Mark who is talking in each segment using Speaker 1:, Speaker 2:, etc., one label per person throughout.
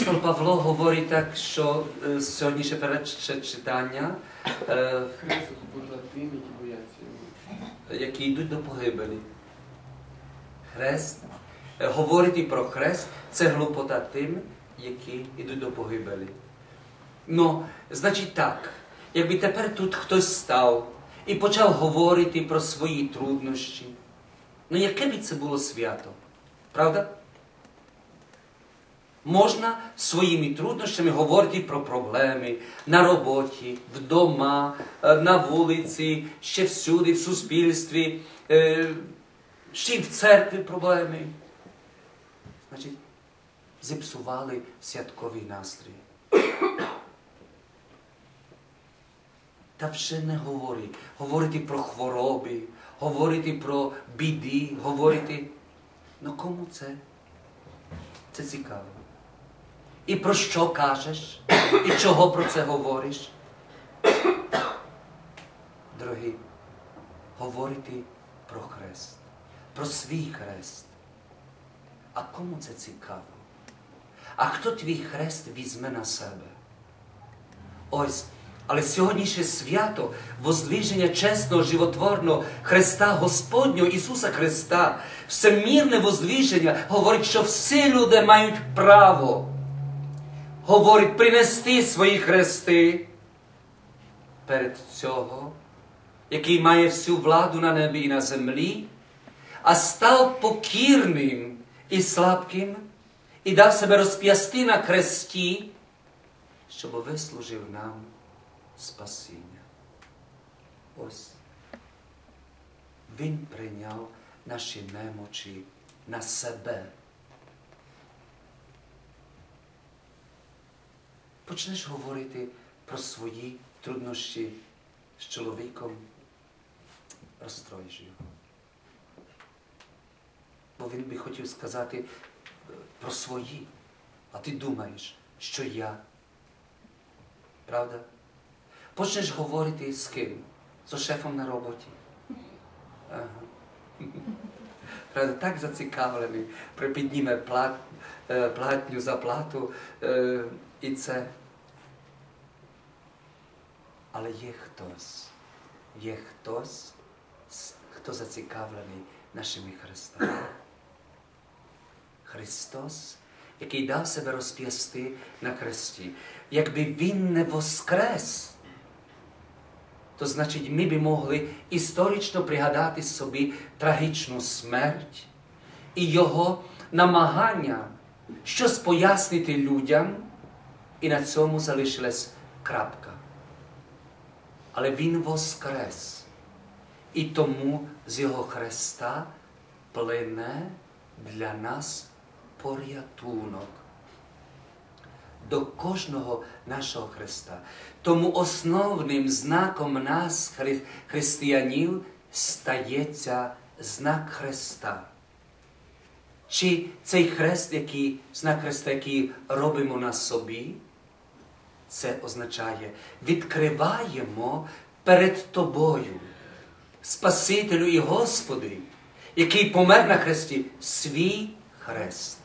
Speaker 1: апостол Павло говорить так, що е, сьогоднішнє перше читання, е,
Speaker 2: які
Speaker 1: йдуть до погибелі. Хрест. Е, Говорити про хрест це глупота тим, які йдуть до погибелі. Ну, значить так, якби тепер тут хтось став і почав говорити про свої труднощі, ну яке б це було свято? Правда? Можна своїми труднощами говорити про проблеми на роботі, вдома, е, на вулиці, ще всюди, в суспільстві, е, ще й в церкві проблеми. Значить, зіпсували святковий настрій. Та вже не говори. Говорити про хвороби, говорити про біди, говорити. Ну кому це? Це цікаво. І про що кажеш? І чого про це говориш? Дорогі, говорити про хрест, про свій хрест. А кому це цікаво? А хто твій хрест візьме на себе? Ось, але сьогоднішнє свято воздвіження чесного, животворного Христа Господнього Ісуса Христа, всемірне воздвіження говорить, що всі люди мають право, говорить, принести свої хрести перед цього, який має всю владу на небі і на землі, а став покірним і слабким, і дав себе розп'ясти на хресті, щоб вислужив нам спасіння. Ось. Він прийняв наші немочі на себе. Почнеш говорити про свої труднощі з чоловіком, розстроїш його. Бо він би хотів сказати е, про свої, а ти думаєш, що я. Правда? Почнеш говорити з ким? З шефом на роботі. Ага. Правда, так зацікавлений, припідніме плат, е, платню за плату е, і це. Але є хтось, є хтось, с- хто зацікавлений нашими хрестами. Христос, який дав себе розп'ясти на хресті. Якби Він не воскрес, то значить ми би могли історично пригадати собі трагічну смерть і його намагання щось пояснити людям, і на цьому залишилась крапка. Але Він воскрес. І тому з Його хреста плине для нас порятунок до кожного нашого Христа. Тому основним знаком нас, хри- християнів, стається знак Христа. Чи цей хрест, який, знак Христа, який робимо на собі, це означає, відкриваємо перед Тобою, Спасителю і Господи, який помер на хресті, свій хрест.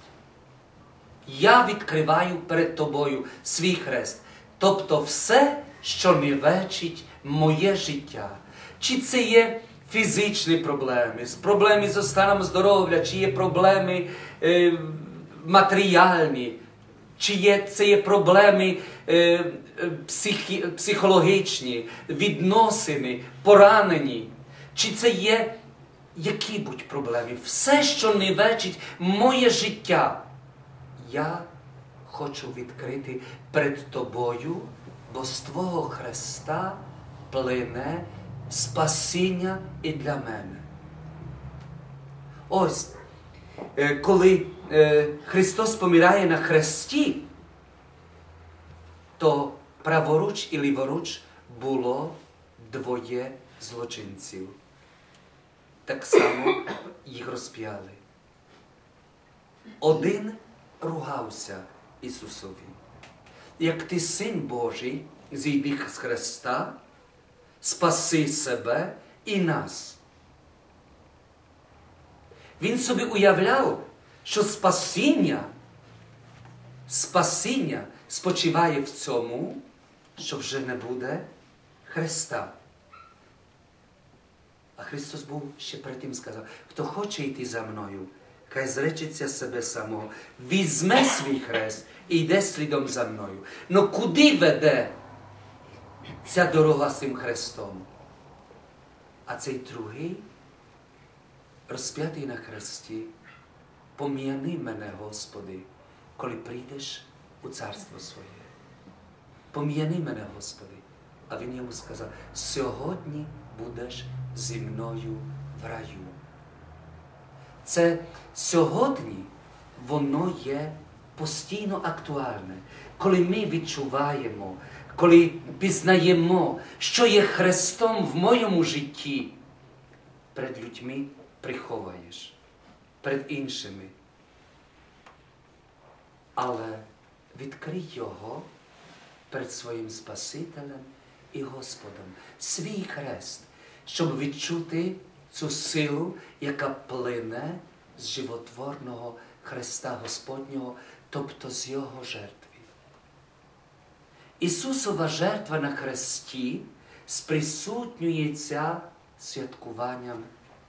Speaker 1: Я відкриваю перед тобою свій хрест. Тобто все, що невечить моє життя. Чи це є фізичні проблеми, проблеми з станом здоров'я, чи є проблеми е, матеріальні, чи є, це є проблеми е, е, психі, психологічні, відносини, поранені, чи це є які будь проблеми, все, що невечить моє життя я хочу відкрити перед тобою, бо з Твого Христа плине спасіння і для мене. Ось, е, коли е, Христос помирає на хресті, то праворуч і ліворуч було двоє злочинців. Так само їх розп'яли. Один ругався Ісусові. Як ти син Божий, зійди з Христа, спаси себе і нас. Він собі уявляв, що спасіння спасіння спочиває в цьому, що вже не буде Христа. А Христос був ще перед тим сказав, хто хоче йти за мною, хай зречеться себе самого, візьме свій хрест і йде слідом за мною. Ну куди веде ця дорога з цим хрестом? А цей другий, розп'ятий на хресті, пом'яни мене, Господи, коли прийдеш у царство своє. Пом'яни мене, Господи. А він йому сказав, сьогодні будеш зі мною в раю. Це сьогодні воно є постійно актуальне, коли ми відчуваємо, коли пізнаємо, що є Христом в моєму житті, перед людьми приховаєш, перед іншими. Але відкрий його перед своїм Спасителем і Господом, свій хрест, щоб відчути цю силу, яка плине з животворного Христа Господнього, тобто з Його жертви. Ісусова жертва на хресті сприсутнюється святкуванням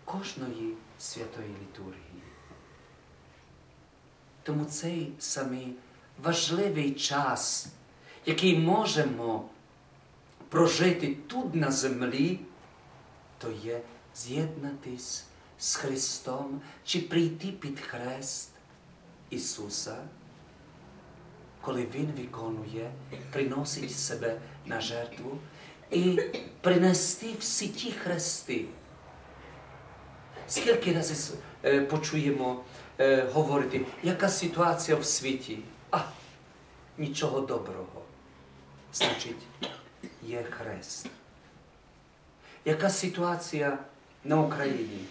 Speaker 1: кожної святої літургії. Тому цей самий важливий час, який можемо прожити тут на землі, то є з'єднатись з Христом чи прийти під хрест Ісуса, коли Він виконує, приносить себе на жертву і принести всі ті хрести. Скільки разів е, почуємо е, говорити, яка ситуація в світі? А, нічого доброго. Значить, є хрест. Яка ситуація на Україні?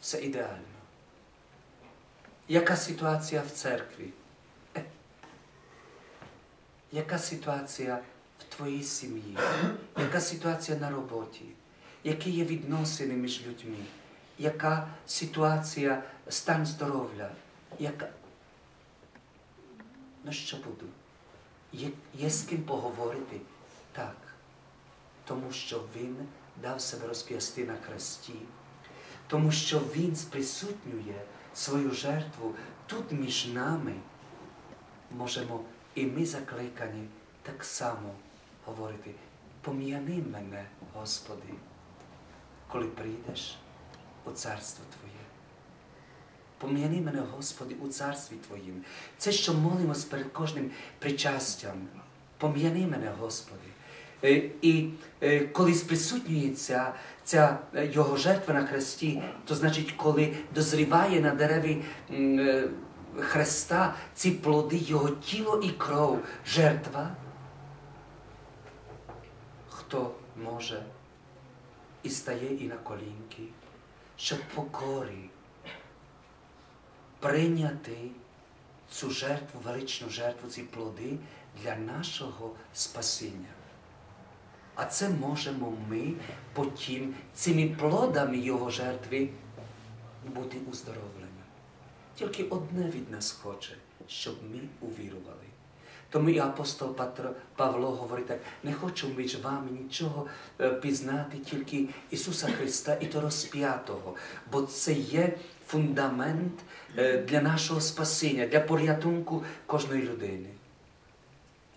Speaker 1: Все ідеально. Яка ситуація в церкві? Яка ситуація в твоїй сім'ї? Яка ситуація на роботі? Які є відносини між людьми? Яка ситуація, стан здоров'я? Яка... Ну що буду? Є, є з ким поговорити? Так. Тому що Він дав себе розп'ясти на хресті, тому що Він сприсутнює свою жертву тут між нами. Можемо і ми закликані так само говорити, пом'яни мене, Господи, коли прийдеш у царство Твоє. Пом'яни мене, Господи, у царстві Твоїм. Це, що молимось перед кожним причастям. Пом'яни мене, Господи. Е, І е, коли сприсутнюється ця е, його жертва на хресті, то значить, коли дозріває на дереві хреста ці плоди, його тіло і кров, жертва, хто може і стає і на колінки, щоб покорі прийняти цю жертву, величну жертву, ці плоди для нашого спасіння. А це можемо ми потім цими плодами Його жертви бути уздоровлені. Тільки одне від нас хоче, щоб ми увірували. Тому і апостол Петро, Павло говорить так, не хочу між вами нічого е, пізнати, тільки Ісуса Христа і то розп'ятого, бо це є фундамент е, для нашого спасіння, для порятунку кожної людини.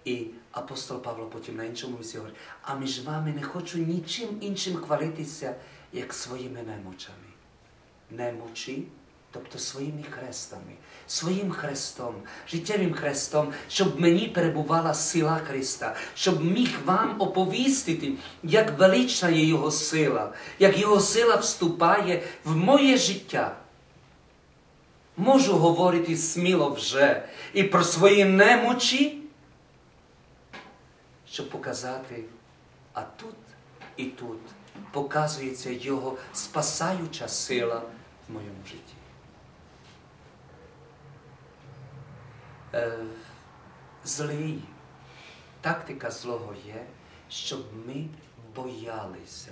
Speaker 1: І апостол Павло потім на іншому місці говорить, а між вами не хочу нічим іншим хвалитися, як своїми немочами. Немочі, тобто своїми хрестами, своїм хрестом, життєвим хрестом, щоб мені перебувала сила Христа, щоб міг вам оповістити, як велична є Його сила, як Його сила вступає в моє життя. Можу говорити сміло вже і про свої немочі щоб показати, а тут і тут показується Його спасаюча сила в моєму житті. Е, злий, тактика злого є, щоб ми боялися,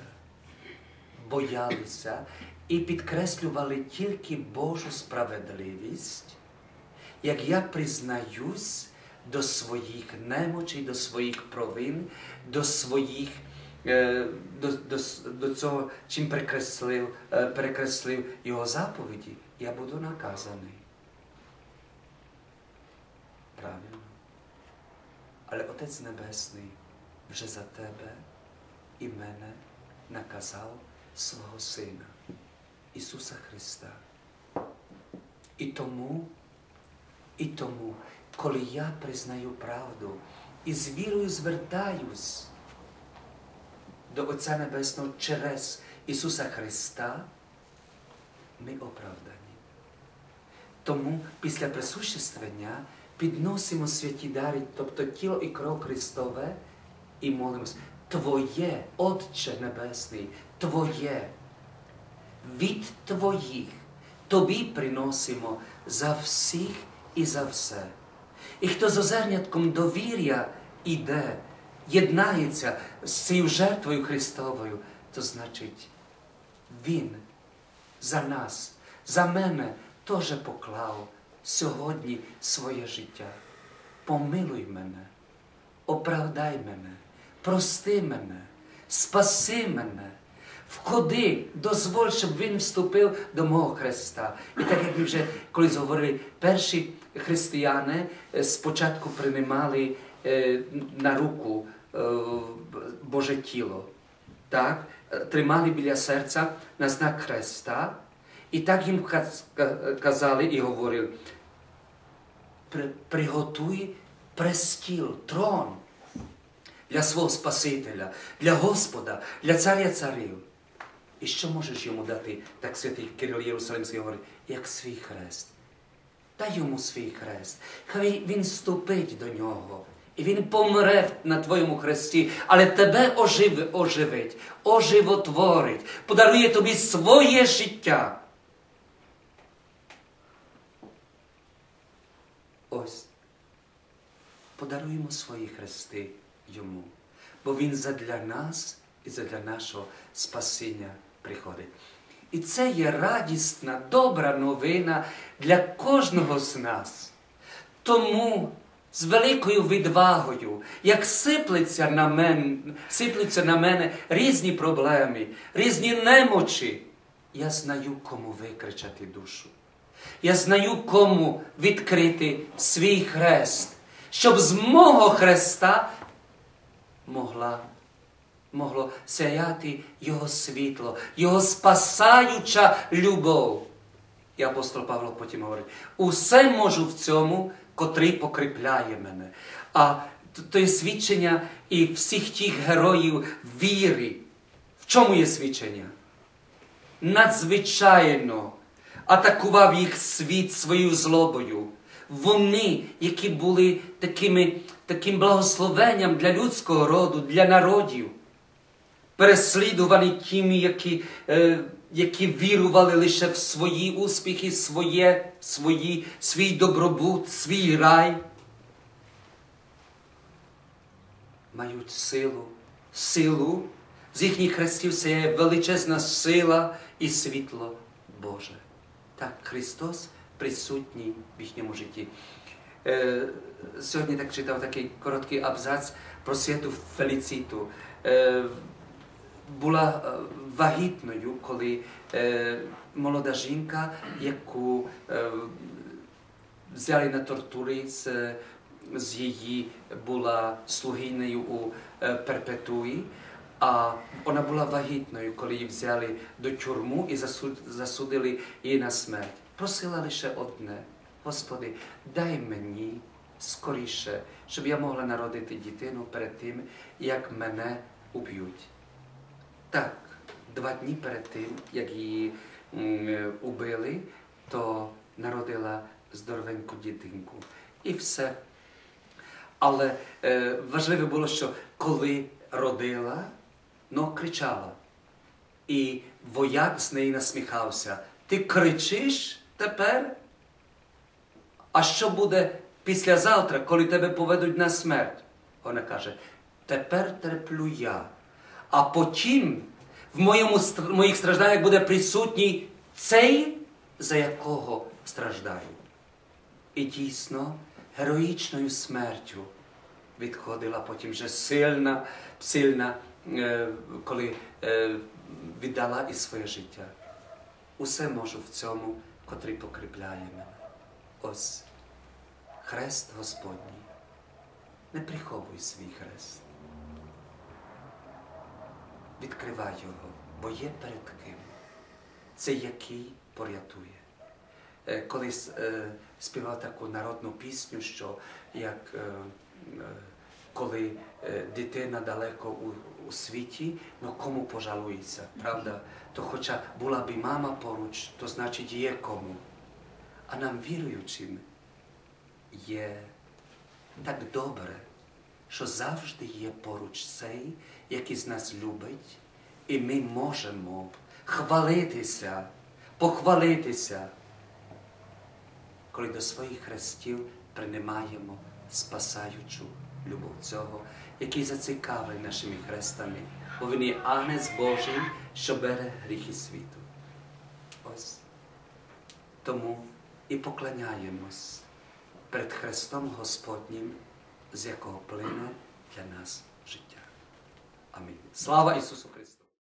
Speaker 1: боялися і підкреслювали тільки Божу справедливість, як я признаюсь до своїх немочей, до своїх провин, до своїх. е, До, до, до цього, чим перекреслив, е, перекреслив його заповіді, я буду наказаний. Правильно. Але Отець Небесний вже за тебе і мене наказав свого Сина Ісуса Христа. І тому, і тому, коли я признаю правду і з вірою звертаюсь до Отця Небесного через Ісуса Христа, ми оправдані. Тому після присуществення підносимо святі дари, тобто тіло і кров Христове, і молимось. Твоє, Отче Небесний, Твоє, від Твоїх, Тобі приносимо за всіх і за все. І хто з озернятком довір'я іде, єднається з цією жертвою Христовою, то значить Він за нас, за мене теж поклав сьогодні своє життя. Помилуй мене, оправдай мене, прости мене, спаси мене, входи, дозволь, щоб він вступив до мого Христа. І так як ми вже колись говорили, перші християни е, спочатку приймали е, на руку е, Боже тіло, так? тримали біля серця на знак Христа. І так їм казали і говорили, приготуй престіл, трон для свого Спасителя, для Господа, для царя царів. І що можеш йому дати, так святий Кирил Єрусалимський говорить, як свій хрест. Дай йому свій хрест. Хай він ступить до нього. І він помре на твоєму хресті, але тебе оживи, оживить, оживотворить, подарує тобі своє життя. Ось. Подаруємо свої хрести йому, бо він задля нас і задля нашого спасіння приходить. І це є радісна, добра новина для кожного з нас. Тому з великою відвагою, як сиплеться на мене, сиплються на мене різні проблеми, різні немочі, я знаю, кому викричати душу. Я знаю, кому відкрити свій хрест, щоб з мого хреста могла, могло сяяти Його світло, Його спасаюча любов. І апостол Павло потім говорить: усе можу в цьому, котрий покріпляє мене. А то є свідчення і всіх тих героїв віри. В чому є свідчення? Надзвичайно атакував їх світ своєю злобою. Вони, які були такими, таким благословенням для людського роду, для народів, переслідувані тими, які, е, які вірували лише в свої успіхи, своє, свої, свій добробут, свій рай, мають силу, силу. З їхніх хрестів це є величезна сила і світло Боже. Так, Христос присутній в їхньому житті. Е, сьогодні так читав такий короткий абзац про святу Феліциту. Е, була е, вагітною, коли е, молода жінка, яку е, взяли на тортури з, з її була слугинею у Перпетуї, а вона була вагітною, коли її взяли до тюрму і засуд, засудили її на смерть. Просила лише одне. Господи, дай мені скоріше, щоб я могла народити дитину перед тим, як мене уб'ють. Так, два дні перед тим, як її убили, то народила здоровеньку дитинку. І все. Але е, важливо було, що коли родила, ну кричала. І вояк з неї насміхався. Ти кричиш тепер? А що буде післязавтра, коли тебе поведуть на смерть? Вона каже: тепер терплю я. А потім в моєму, моїх стражданнях буде присутній цей, за якого страждаю. і дійсно героїчною смертю відходила потім вже сильна, сильна, е, коли е, віддала і своє життя. Усе можу в цьому, котрий покріпляє мене. Ось хрест Господній. Не приховуй свій хрест. Відкривай його, бо є перед ким. Це який порятує. Е, Колись е, співав таку народну пісню, що як е, е, коли е, дитина далеко у, у світі, ну кому пожалується, правда? То хоча була б мама поруч, то значить є кому. А нам віруючим є так добре, що завжди є поруч цей, який з нас любить, і ми можемо хвалитися, похвалитися, коли до своїх хрестів приймаємо спасаючу любов цього, який зацікавлений нашими хрестами, бо він є Агнець Божий, що бере гріхи світу. Ось тому і поклоняємось перед Христом Господнім, з якого плине для нас життя. Амінь. Слава Ісусу Христу!